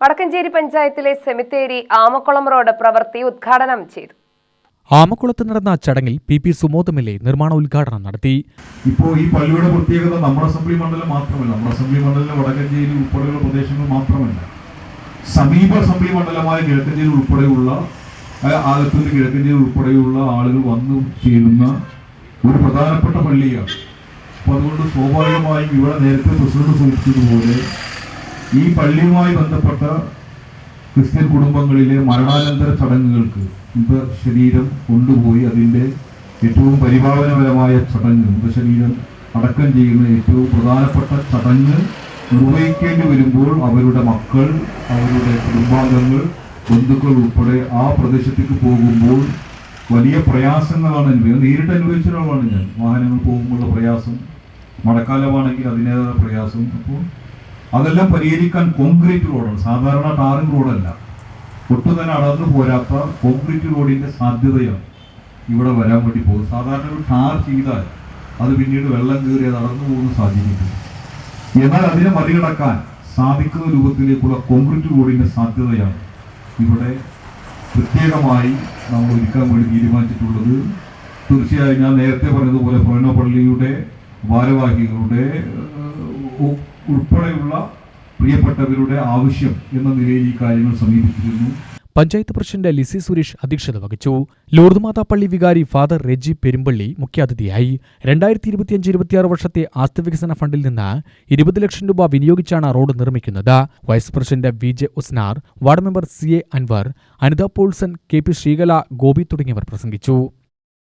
വടക്കഞ്ചേരി പഞ്ചായത്തിലെ സെമിത്തേരി ആമക്കുളം റോഡ് പ്രവൃത്തി ഉദ്ഘാടനം ചെയ്തു. ആമക്കുളത്ത് നടന്ന ചടങ്ങിൽ P P Sumod M L A നിർമ്മാണ ഉദ്ഘാടനം നടത്തി. ഇപ്പോൾ ഈ പള്ളിയുടെ പ്രത്യേകത നമ്മുടെ അസംബ്ലി മണ്ഡലം മാത്രമല്ല നമ്മുടെ അസംബ്ലി മണ്ഡലം വടക്കഞ്ചേരി ഉൾപ്പെടെയുള്ള പ്രദേശങ്ങൾ മാത്രമല്ല. സമീപ അസംബ്ലി മണ്ഡലമായ കിഴക്കഞ്ചേരി ഉൾപ്പെടെയുള്ള ആലത്തൂർ കിഴക്കഞ്ചേരി ഉൾപ്പെടെയുള്ള ആളുകൾ വന്നു ചേരുന്ന ഒരു പ്രധാനപ്പെട്ട പള്ളിയാണ്. അപ്പോൾ അതുകൊണ്ട് സ്വാഭാവികമായും ഇവിടെ നേരത്തെ പ്രസിഡന്റ് സൂചിപ്പിച്ചതുപോലെ ഈ പള്ളിയുമായി ബന്ധപ്പെട്ട ക്രിസ്ത്യൻ കുടുംബങ്ങളിലെ മരണാനന്തര ചടങ്ങുകൾക്ക് ശരീരം കൊണ്ടുപോയി അതിന്റെ ഏറ്റവും പരിപാലനപരമായ ചടങ്ങ് മൃതശരീരം അടക്കം ചെയ്യുന്ന ഏറ്റവും പ്രധാനപ്പെട്ട ചടങ്ങ് നിർവഹിക്കേണ്ടി വരുമ്പോൾ അവരുടെ മക്കൾ അവരുടെ കുടുംബാംഗങ്ങൾ ബന്ധുക്കൾ ഉൾപ്പെടെ ആ പ്രദേശത്തേക്ക് പോകുമ്പോൾ വലിയ പ്രയാസങ്ങളാണ് അനുഭവം. നേരിട്ട് അനുഭവിച്ച ഒരാളാണ് ഞാൻ. വാഹനങ്ങൾ പോകുമ്പോഴുള്ള പ്രയാസം മഴക്കാലമാണെങ്കിൽ അതിന്റെതായ പ്രയാസം. അപ്പോൾ അതെല്ലാം പരിഹരിക്കാൻ കോൺക്രീറ്റ് റോഡാണ് സാധാരണ ടാറിംഗ് റോഡല്ല ഒട്ടും തന്നെ അടർന്നു പോരാത്ത കോൺക്രീറ്റ് റോഡിന്റെ സാധ്യതയാണ് ഇവിടെ വരാൻ വേണ്ടി പോകുന്നത്. സാധാരണ ഒരു ടാർ ചെയ്താൽ അത് പിന്നീട് വെള്ളം കയറി അത് അടർന്നു പോകുന്ന സാധ്യതയുണ്ട് എന്നാൽ അതിനെ മറികടക്കാൻ സാധിക്കുന്ന രൂപത്തിലേക്കുള്ള കോൺക്രീറ്റ് റോഡിന്റെ സാധ്യതയാണ് ഇവിടെ പ്രത്യേകമായി നമ്മൾ ഒരുക്കാൻ വേണ്ടി തീരുമാനിച്ചിട്ടുള്ളത്. തീർച്ചയായും ഞാൻ നേരത്തെ പറഞ്ഞതുപോലെ ഭരണ പള്ളിയുടെ ഭാരവാഹികളുടെ ഉൾപ്പെടെയുള്ള പ്രിയപ്പെട്ടവരുടെ ആവശ്യം എന്ന നിലയിൽ ഈ കാര്യങ്ങൾ സമീപിച്ചിരുന്നു. പഞ്ചായത്ത് പ്രസിഡന്റ് ലിസി സുരേഷ് അധ്യക്ഷത വഹിച്ചു. ലൂർദ് മാതാ പള്ളി വികാരി ഫാദർ റെജി പെരുമ്പള്ളി മുഖ്യാതിഥിയായി. രണ്ടായിരത്തി ഇരുപത്തിയഞ്ച് ഇരുപത്തിയാറ് വർഷത്തെ ആസ്തി വികസന ഫണ്ടിൽ നിന്ന് ഇരുപത് ലക്ഷം രൂപ വിനിയോഗിച്ചാണ് റോഡ് നിർമ്മിക്കുന്നത്. Vice president V J Usnar ward member C A Anwar Anitha Paulson K P Sreekala Gopi തുടങ്ങിയവർ പ്രസംഗിച്ചു.